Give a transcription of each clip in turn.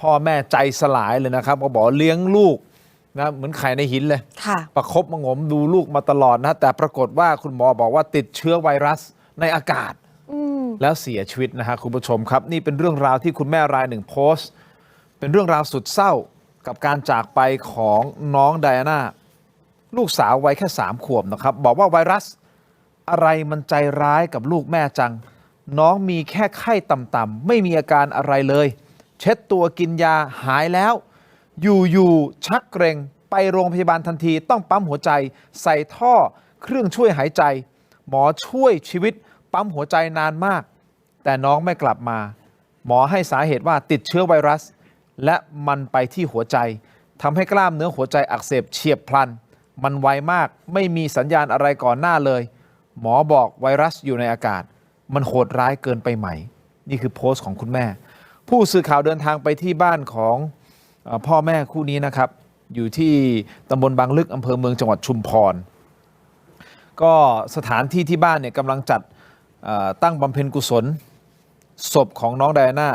พ่อแม่ใจสลายเลยนะครับ ก็บอกเลี้ยงลูกนะเหมือนไข่ในหินเลย ค่ะ ประคบประหงมดูลูกมาตลอดนะ แต่ปรากฏว่าคุณหมอบอกว่าติดเชื้อไวรัสในอากาศ อืม แล้วเสียชีวิตนะฮะคุณผู้ชมครับ นี่เป็นเรื่องราวที่คุณแม่รายหนึ่งโพสต์ เป็นเรื่องราวสุดเศร้ากับการจากไปของน้องไดอาน่าลูกสาววัยแค่สามขวบนะครับ บอกว่าไวรัส อะไรมันใจร้ายกับลูกแม่จัง น้องมีแค่ไข้ต่ำๆไม่มีอาการอะไรเลย เช็ดตัวกินยาหายแล้ว อยู่ๆชักเกรงไปโรงพยาบาลทันทีต้องปั๊มหัวใจ ใส่ท่อเครื่องช่วยหายใจ หมอช่วยชีวิต ปั๊มหัวใจนานมาก แต่น้องไม่กลับมา หมอให้สาเหตุว่าติดเชื้อไวรัส และมันไปที่หัวใจทำให้กล้ามเนื้อหัวใจอักเสบเฉียบพลัน มันไวมากไม่มีสัญญาณอะไรก่อนหน้าเลย หมอบอกไวรัสอยู่ในอากาศ มันโหดร้ายเกินไปไหม นี่คือโพสต์ของคุณแม่ ผู้สื่อข่าวเดินทางไปที่บ้านของเออพ่อแม่คู่นี้นะครับ อยู่ที่ตำบลบางลึกอำเภอเมืองจังหวัดชุมพร ก็สถานที่ที่บ้านเนี่ยกำลังจัดเอ่อตั้งบำเพ็ญกุศล ศพของน้องไดอาน่า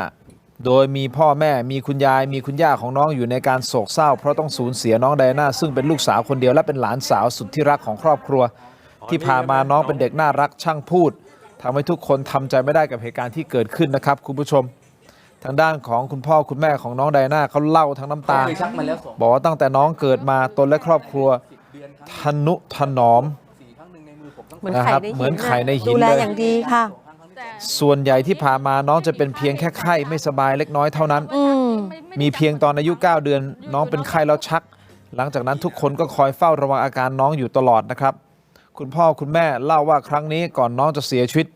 โดยมีพ่อแม่มีคุณยายมีคุณย่าของน้องอยู่ในการโศกเศร้า เพราะต้องสูญเสียน้องไดอาน่าซึ่งเป็นลูกสาวคนเดียวและเป็นหลานสาวสุดที่รักของครอบครัว ที่ผ่านมาน้องเป็นเด็กน่ารักช่างพูดทำให้ทุกคนทำใจไม่ได้กับเหตุการณ์ที่เกิดขึ้นนะครับคุณผู้ชม ทางด้านของคุณพ่อคุณแม่ของน้องไดอาน่าเขาเล่าทั้งน้ำตา เคยชักมาแล้วสองบอกว่าตั้งแต่น้องเกิดมาตนและครอบครัวทนุถนอม สี่ครั้งหนึ่งในมือผมทั้งเหมือนนะคไข่รับในหินเหมือนไข่ในหิน ดูแลเลยอย่างดีค่ะ ส่วนใหญ่ที่ผ่านมาน้องจะเป็นเพียงแค่ไข้ไม่สบายเล็กน้อยเท่านั้น อืม มีเพียงตอนอายุ 9 เดือน น้องเป็นไข้แล้วชัก หลังจากนั้นทุกคนก็คอยเฝ้าระวังอาการน้องอยู่ตลอดนะครับ คุณพ่อคุณแม่เล่าว่าครั้งนี้ก่อนน้องจะเสียชีวิต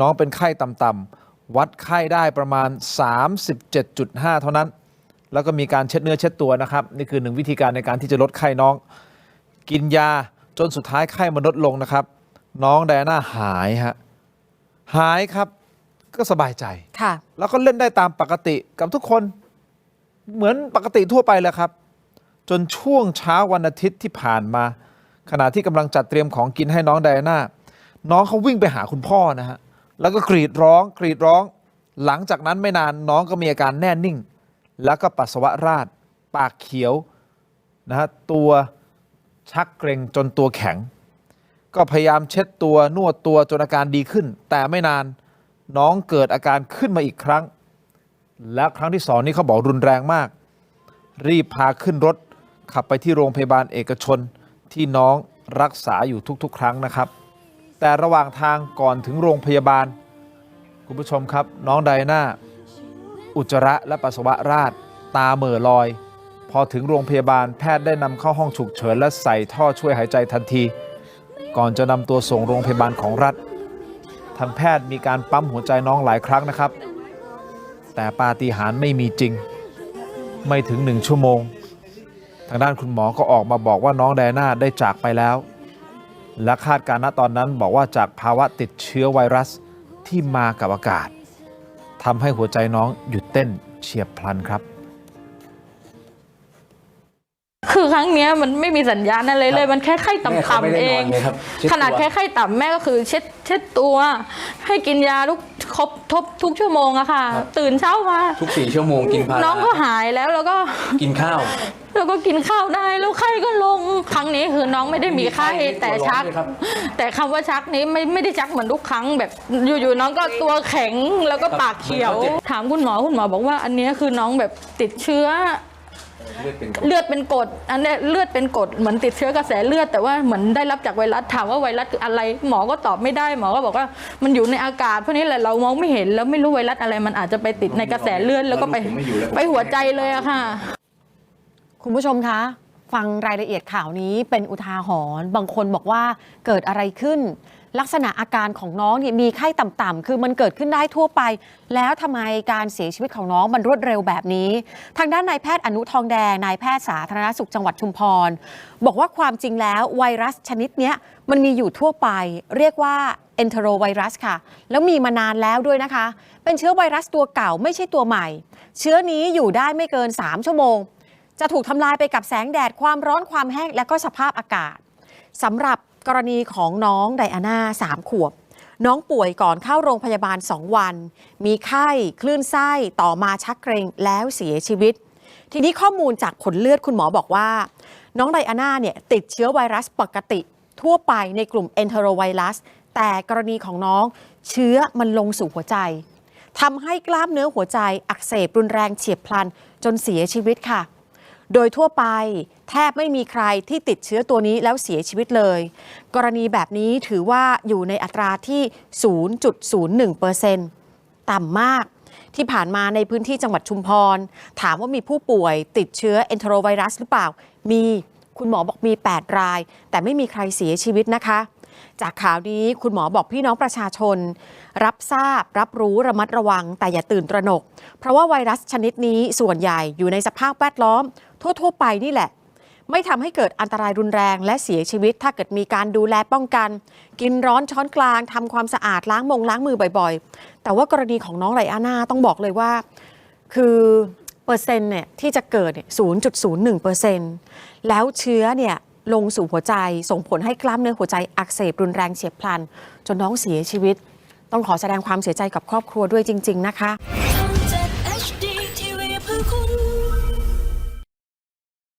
น้องเป็นไข้ต่ำๆ วัดไข้ได้ประมาณ 37.5 เท่านั้น แล้วก็มีการเช็ดเนื้อเช็ดตัวนะครับ นี่คือหนึ่งวิธีการในการที่จะลดไข้น้อง กินยาจนสุดท้ายไข้มันลดลงนะครับ น้องไดอาน่าหายฮะหายครับก็สบายใจ ค่ะ แล้วก็เล่นได้ตามปกติกับทุกคนเหมือนปกติทั่วไปแหละครับ จนช่วงเช้าวันอาทิตย์ที่ผ่านมา ขณะที่กำลังจัดเตรียมของกินให้น้องไดอาน่าน้องเขาวิ่งไปหาคุณพ่อนะฮะ แล้วก็กรีดร้องกรีดร้อง หลังจากนั้นไม่นานน้องก็มีอาการแน่นิ่ง แล้วก็ปัสสาวะราดปากเขียวนะฮะตัวชักเกร็งจนตัวแข็ง ก็พยายามเช็ดตัวนวดตัวจนอาการดีขึ้น แต่ไม่นานน้องเกิดอาการขึ้นมาอีกครั้ง และครั้งที่สองนี้เขาบอกรุนแรงมาก รีบพาขึ้นรถ ขับไปที่โรงพยาบาลเอกชนที่น้องรักษาอยู่ทุกๆ ครั้งนะครับ แต่ระหว่างทางก่อนถึงโรงพยาบาล คุณผู้ชมครับ น้องไดนาอุจจาระและปัสสาวะราดตาเหม่อลอย พอถึงโรงพยาบาลแพทย์ได้นำเข้าห้องฉุกเฉินและใส่ท่อช่วยหายใจทันที ก่อนจะนำตัวส่งโรงพยาบาลของรัฐ ทางแพทย์มีการปั๊มหัวใจน้องหลายครั้งนะครับ แต่ปาฏิหาริย์ไม่มีจริง ไม่ถึงหนึ่งชั่วโมง ทางด้านคุณหมอก็ออกมาบอกว่าน้องไดน่าได้จากไปแล้ว และคาดการณ์ณตอนนั้นบอกว่าจากภาวะติดเชื้อไวรัสที่มากับอากาศทำให้หัวใจน้องหยุดเต้นเฉียบพลันครับ คือครั้งเนี้ยมันไม่มีสัญญาณอะไรเลย มันแค่ไข้แม่เขาต่ำไม่ๆได้เอนองนเลยครับเช็ดขนาดตัวแค่ไข้ต่ำแม่ก็คือเช็ดเช็ดตัว ให้กินยาทุกครบทบทุกชั่วโมงอะค่ะ ตื่นเช้ามา ทุกสี่ชั่วโมงกินพาราน้องก็หายแล้วแล้วก็ กินข้าว แล้วก็กินข้าวได้แล้วไข้ก็ลง ครั้งนี้คือน้องไม่ได้มีไข้ไม่มีไข้แต่ชักตัวร้อนเลยครับแต่คำว่าชักนี้ไม่ไม่ได้ชักเหมือนทุกครั้งแบบอยู่ๆน้องก็ตัวแข็งแล้วก็ปากเขียว ถามคุณหมอคุณหมอบอกว่า อันเนี้ยคือน้องแบบติดเชื้อเลือดเป็นกรดเลือดเป็นกรดอันเนี้ยเลือดเป็นกรดเหมือนติดเชื้อกระแสเลือดแต่ว่าเหมือนได้รับจากไวรัสถามว่าไวรัสอะไร หมอก็ตอบไม่ได้หมอก็บอกว่ามันอยู่ในอากาศเพราะนี้แหละเรามองไม่เห็นแล้วไม่รู้ไวรัสอะไรมันอาจจะไปติดในกระแสเลือดแล้วก็ไปผมไม่อยู่แล้วผมไปหัวใจเลยอะค่ะ คุณผู้ชมคะ ฟังรายละเอียดข่าวนี้เป็นอุทาหรณ์บางคนบอกว่าเกิดอะไรขึ้น ลักษณะอาการของน้องเนี่ยมีไข้ต่ำๆคือมันเกิดขึ้นได้ทั่วไป แล้วทำไมการเสียชีวิตของน้องมันรวดเร็วแบบนี้ ทางด้านนายแพทย์อนุทองแดงนายแพทย์สาธารณสุขจังหวัดชุมพร บอกว่าความจริงแล้วไวรัสชนิดเนี้ยมันมีอยู่ทั่วไป เรียกว่า enterovirus ค่ะ แล้วมีมานานแล้วด้วยนะคะ เป็นเชื้อไวรัสตัวเก่าไม่ใช่ตัวใหม่ เชื้อนี้อยู่ได้ไม่เกิน 3 ชั่วโมง จะถูกทำลายไปกับแสงแดดความร้อนความแห้งและก็สภาพอากาศสำหรับกรณีของน้องไดอาน่า3ขวบ น้องป่วยก่อนเข้าโรงพยาบาล2วัน มีไข้คลื่นไส้ต่อมาชักเกรงแล้วเสียชีวิต ทีนี้ข้อมูลจากผลเลือดคุณหมอบอกว่า น้องไดอาน่าเนี่ยติดเชื้อไวรัสปกติ ทั่วไปในกลุ่มเอนเทโรไวรัสแต่กรณีของน้องเชื้อมันลงสู่หัวใจทำให้กล้ามเนื้อหัวใจอักเสบรุนแรงเฉียบพลันจนเสียชีวิตค่ะ โดยทั่วไปแทบไม่มีใครที่ติดเชื้อตัวนี้แล้วเสียชีวิตเลย กรณีแบบนี้ถือว่าอยู่ในอัตราที่ 0.01%ต่ำมาก ที่ผ่านมาในพื้นที่จังหวัดชุมพร ถามว่ามีผู้ป่วยติดเชื้อเอนโทรไวรัสหรือเปล่า มีคุณหมอบอกมี 8 ราย แต่ไม่มีใครเสียชีวิตนะคะ จากข่าวนี้คุณหมอบอกพี่น้องประชาชน รับทราบ รับรู้ระมัดระวัง แต่อย่าตื่นตระหนก เพราะว่าไวรัสชนิดนี้ส่วนใหญ่อยู่ในสภาพแวดล้อม ทั่ว ๆ ไปนี่แหละ ไม่ทำให้เกิดอันตรายรุนแรงและเสียชีวิต ถ้าเกิดมีการดูแลป้องกัน กินร้อนช้อนกลางทำความสะอาดล้างมงล้างมือบ่อยๆ แต่ว่ากรณีของน้องไรอาน่าต้องบอกเลยว่า คือเปอร์เซ็นต์เนี่ยที่จะเกิดเนี่ย0.01เปอร์เซ็นต์แล้วเชื้อเนี่ย ลงสู่หัวใจ ส่งผลให้กล้ามเนื้อหัวใจอักเสบรุนแรงเฉียบพลัน จนน้องเสียชีวิต ต้องขอแสดงความเสียใจกับครอบครัวด้วยจริง ๆ นะคะ